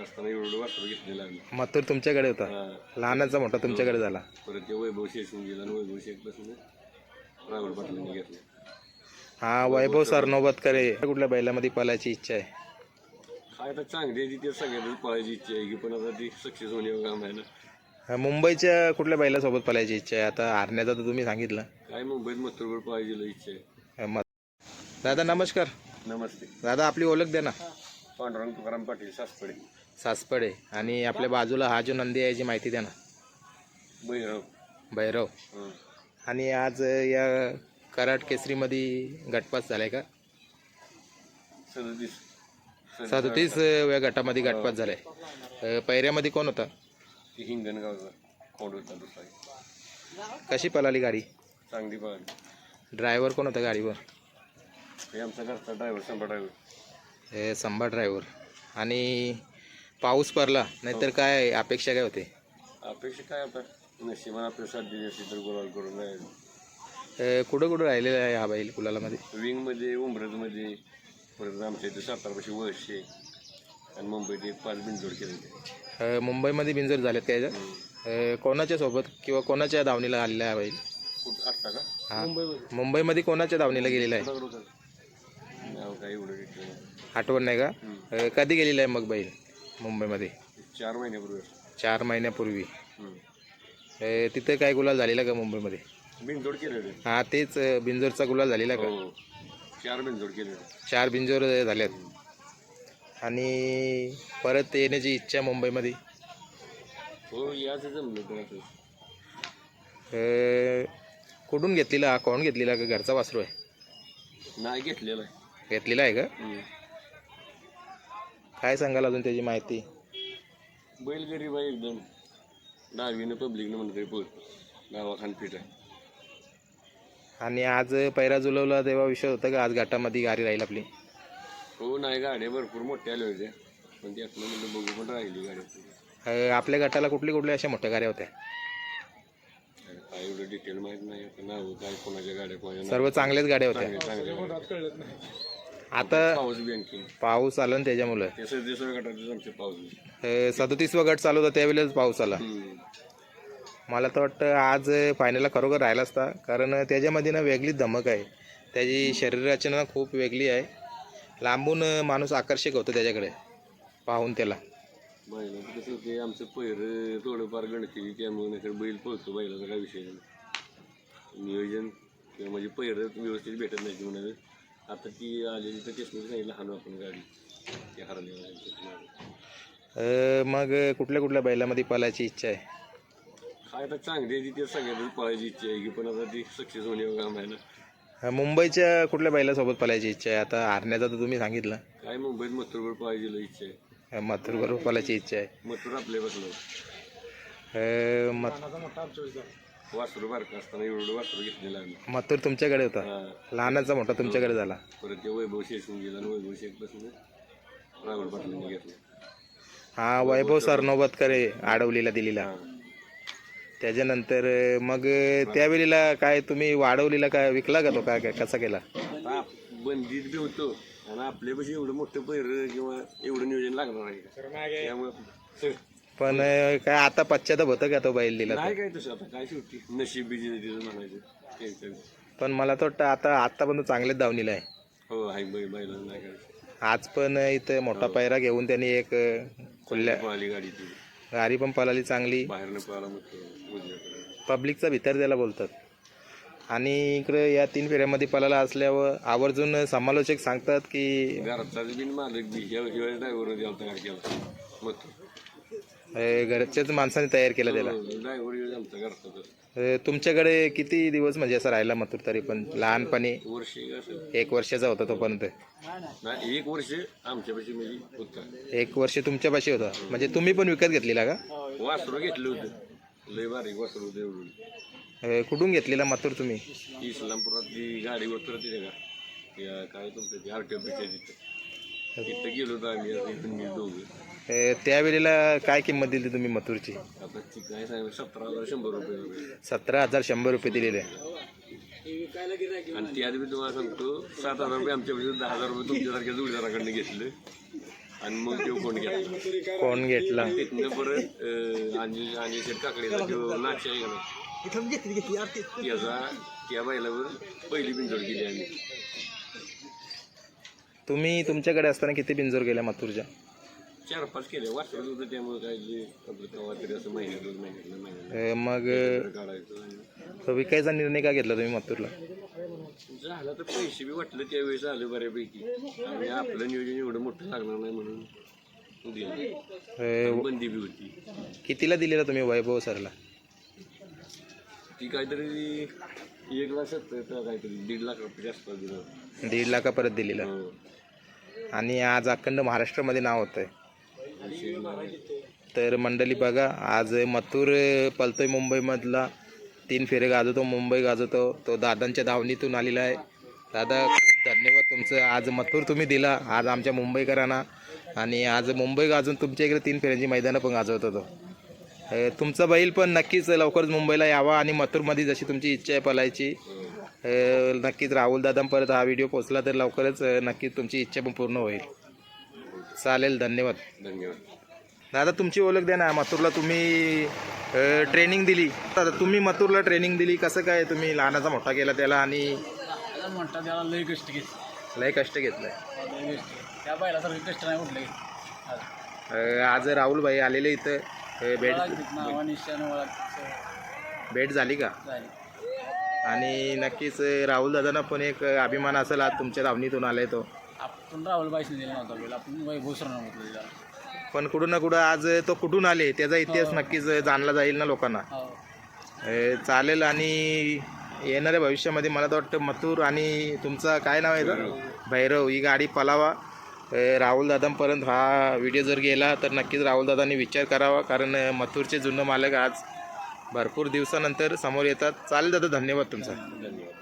असताना एवढं वासरू घेतलेलं आम्ही. मथुर तुमच्याकडे होता. हा. लहानाचा मोठा तुमच्याकडे झाला. परत ते वैभव शेषून गेला आणि वैभव शेखपासून राहुल पाटलांनी घेतलं. हा वैभव सरनोबतकरे कुठल्या बैलामध्ये पळायची इच्छा आहे? काय आता चांगली आहे ती ते सगळ्यांना पळायची इच्छा आहे की पण आता ती सक्सेस होणे काम आहे ना. हा, मुंबईच्या कुठल्या बैलासोबत पळायची इच्छा आहे? आता हारण्याचा तर तुम्ही सांगितलं. काय मुंबईत मथुरगड पळायची इच्छा आहे. हा, मग दादा नमस्कार. नमस्ते. दादा आपली ओळख द्या ना. पांडुरंग तुकाराम पाटील सासपडे. सासपडे आणि आपल्या बाजूला हा जो नंदी आहे याची माहिती द्या ना. भैरव. हं. आणि आज या कराड केसरीमध्ये गटपास झालाय का? सदतीस. सदतीस या गटामध्ये गटपास झालाय. अ, पहिऱ्यामध्ये कोण होता? ती हिंगणगावचा खोंड होता दुसरा? कशी पळाली गाडी? चांगली पळाली. ड्रायव्हर कोण होता गाडीवर? हे आमचा घरचा ड्रायव्हर शंभर ड्रायव्हर. हे संभा ड्रायव्हर. आणि पाऊस पडला नाहीतर काय अपेक्षा काय होते? अपेक्षा काय आता? नशिबान आपल्या साथ दिली असली तर गोलाल करून अ, कुठं कुठं राहिलेला आहे हा बैल कुलालामध्ये विंगमध्ये उमरजमध्ये परत आमच्या इथे सातारपाशी वर्षे आणि मुंबईत एक पाच बिनजोड केले अ, मुंबईमध्ये बिंजोर झालेत काय? अ, कोणाच्या सोबत किंवा कोणाच्या दावणीला आलेला आहे हा बैल? कुठं आत्ता का? हा. मुंबईमध्ये. कोणाच्या दावणीला गेलेला आहे? नाव काय एवढं नाही. आठवण नाही का? अ, कधी गेलेला आहे मग बैल? मुंबईमध्ये. चार महिन्यापूर्वी. चार महिन्यापूर्वी. अ, तिथे काय गुलाल झालेला का मुंबईमध्ये? बिनजोड केलेले. हा तेच अ, बिंजोरचा गुलाल झालेला का? हो चार बिनजोड केलेले. चार बिंजोर झाल्यात आणि परत येण्याची इच्छा मुंबईमध्ये? हो याच जमलं अ, कुठून घेतलेला? कोण घेतलेला? का घरचा वासरू आहे? नाही घेतलेलं आहे. घेतलेला आहे का? हम्म. काय सांगाल अजून त्याची माहिती? बैल गरीब आहे एकदम दहावीनं पब्लिकनं म्हणत तरी पोहोचतो गावा खानपीठ आहे. आणि आज पैरा जुलवला तेव्हा विषय होता का? आज घाटामध्ये गाडी राहील आपली. हो नाही गाड्या भरपूर मोठ्या आल्या होत्या. पण ते आपलं म्हणलं बघू पण राहिली गाडी. अ, आपल्या गटाला कुठली कुठल्या अशा मोठ्या गाड्या होत्या? काय एवढं डिटेल माहीत नाही. नाव काय कोणाच्या गाड्या कोणाच्या सर्व चांगल्याच गाड्या होत्या. चांगल्या चांगल्या आता पाऊस बँकिंग पाऊस आला ना त्याच्यामुळं. ते आमचे पाऊस अ, सदोतीसवा गट चालू होता त्यावेळेस पाऊस आला. हम्म. मला तर वाटतं आज फायनलला खरोखर राहिला असता कारण त्याच्यामध्ये ना वेगळीच धमक आहे. त्याची शरीर रचना खूप वेगळी आहे. लांबून माणूस आकर्षक होतो त्याच्याकडे पाहून त्याला. बैलाचं कसं होते आमचं पहिरं थोडंफार गणती त्यामुळे नाही तर बैल पळतो बैलाचा काय विषय नाही. नियोजन किंवा म्हणजे पहिरं व्यवस्थित भेटत नाही म्हणून. आता ती आलेली तर तेच नाही लहान आपण गाडी. ती हरली अ, मग कुठल्या कुठल्या बैलामध्ये पळायची इच्छा आहे? काय आता चांगली आहे ती ते सगळ्यांना पळायची इच्छा आहे की पण आता ती सक्सेस होणे काम आहे ना. अ, मुंबईच्या कुठल्या बैलासोबत पळायची इच्छा आहे? आता हारण्याचा तर तुम्ही सांगितलं. काय मुंबईत मथुरगड पळायची इच्छा आहे. अ, मथुरबरोबर पळायची इच्छा आहे. मथुर आपल्या बसलं. अ, मथ वासरू बारका असताना एवढं वासरू घेतलेलं आम्ही. मथुर तुमच्याकडे होता. हा. लहानाचा मोठा तुमच्याकडे झाला. परत ते वैभव शेषून गेला आणि वैभव शेखपासून राहुल पाटलांनी घेतलं. हा वैभव सरनोबतकरे आडवलीला दिलेला. त्याच्यानंतर अ, मग अ, त्यावेळेला काय तुम्ही वाढवलेला काय विकला का तो काय काय कसा केला? आता आप- बंदीत बी होतो. आणि आपल्यापाशी एवढं मोठं पैर किंवा एवढं नियोजन लागणार आहे त्यामुळे पण काय आता पश्चाताप होतं का तो बैल दिला नाही काय तसं आता काय शेवटी? नशीब बिजी म्हणायचं. पण मला तर वाटतं आता आतापर्यंत चांगलेच दावणीला आहे. हो आहे नाही काय. आज पण इथं मोठा पैरा घेऊन त्यांनी एक अ, खुल्या पळाली गाडी ती. गाडी पण पळाली चांगली. बाहेरनं पळाला मग उजव्याकडे पब्लिकचा भितर त्याला बोलतात. आणि इकडे या तीन फेऱ्यामध्ये पळाला असल्यावर आवर्जून समालोचक सांगतात की घरच्याच माणसाने तयार केलं त्याला. अ, तुमच्याकडे किती दिवस म्हणजे असं राहिला मथुर तरी पण? लहानपणी? वर्षी असं. एक वर्षाचा होता तोपर्यंत. नाही एक वर्ष आमच्यापाशी म्हणजे होता. एक वर्ष तुमच्यापाशी होता. म्हणजे तुम्ही पण विकत घेतलेला का? वासरू घेतलं होतं. लय बारीक वासरू होतं एवढं. अ, कुठून घेतलेला मथुर तुम्ही? इस्लामपुरात ती गाडी उतरते का? त्या काय तुमचं ते आरटीओ आहे तिथं. तिथं गेलो होतो आम्ही आता इथून मी दोघं. अ, त्यावेळेला काय किंमत दिली तुम्ही मथुरची? आता ती काय सांगितलं सतरा हजार शंभर रुपये वगैरे. सतरा हजार शंभर रुपये दिलेले. आणि ती आधी मी तुम्हाला सांगतो सात हजार रुपये आमच्यापाशी दहा हजार रुपये तुमच्यासारख्या जोडीदाराकडनं घेतलं. आणि मग तो कोण घेतला? कोण घेतला? तिथनं परत अं, आणि आणि शेट काकडीचा जो नाच्या आहे का नाही, त्याचा त्या बैलावर पहिली बिंजोड केली आम्ही. तुम्ही तुमच्याकडे असताना किती बिंजोर गेल्या मथुरच्या चार पाच केले वाटत होतं त्यामुळे काय जे आपलं केव्हा तरी असं महिन्यात दोन महिन्यातलं महिन्यात. अ, मग काढायचं आणि विकायचा निर्णय का घेतला तुम्ही मथुरला झालं तर पैसे बी वाटलं त्यावेळेस आले बऱ्यापैकी. आणि आपलं नियोजन एवढं मोठं लागणार नाही म्हणून दिलं अ, बंदी बी होती. कितीला दिलेला तुम्ही वैभव सरला? ती काहीतरी एक लाख सत्तर का काहीतरी दीड लाख रुपये जास्त दिलं. दीड लाखा परत दिलेला. हो. आणि आज अखंड महाराष्ट्रामध्ये नाव होतं तर मंडळी बघा आज मथुर पलतोय मुंबईमधला. तीन फेरे गाजवतो मुंबई गाजवतो. तो दादांच्या धावणीतून आलेला आहे. दादा खूप धन्यवाद तुमचं. आज मथुर तुम्ही दिला. आज आमच्या मुंबईकरांना. आणि आज मुंबई गाजून तुमच्या इकडे तीन फेऱ्यांची मैदानं पण गाजवत होतो तुमचा बैल पण नक्कीच लवकरच मुंबईला यावा आणि मथुरमध्ये जशी तुमची इच्छा आहे पलायची. नक्कीच राहुल दादांपर्यंत हा व्हिडिओ पोचला तर लवकरच नक्कीच तुमची इच्छा पण पूर्ण होईल. चालेल धन्यवाद. धन्यवाद. दादा तुमची ओळख द्या ना मथुरला तुम्ही ट्रेनिंग दिली. दादा तुम्ही मथुरला ट्रेनिंग दिली. कसं काय तुम्ही लहानाचा मोठा केला त्याला आणि म्हणतात त्याला लई कष्ट घेत लय कष्ट कष्ट. त्या कष्ट नाही कुठलं अ, आज राहुलभाई आलेले इथं. अ, भेट भेट झाली का? आणि नक्कीच राहुल दादांना पण एक अभिमान असेल आज तुमच्या धावणीतून आलाय तो. आपण राहुल बाईसने दिला नव्हता बैल आपण पण कुठून ना कुठं आज तो कुठून आले त्याचा इतिहास नक्कीच जाणला जाईल ना लोकांना. हो. चालेल आणि येणाऱ्या भविष्यामध्ये मला तर वाटतं मथुर आणि तुमचा काय नाव आहे? भैरव. ही गाडी पलावा. राहुलदादांपर्यंत राहुल दादांपर्यंत हा व्हिडिओ जर गेला तर नक्कीच राहुल दादांनी विचार करावा कारण मथुरचे जुनं मालक आज भरपूर दिवसानंतर समोर येतात. चालेल दादा धन्यवाद तुमचा. धन्यवाद.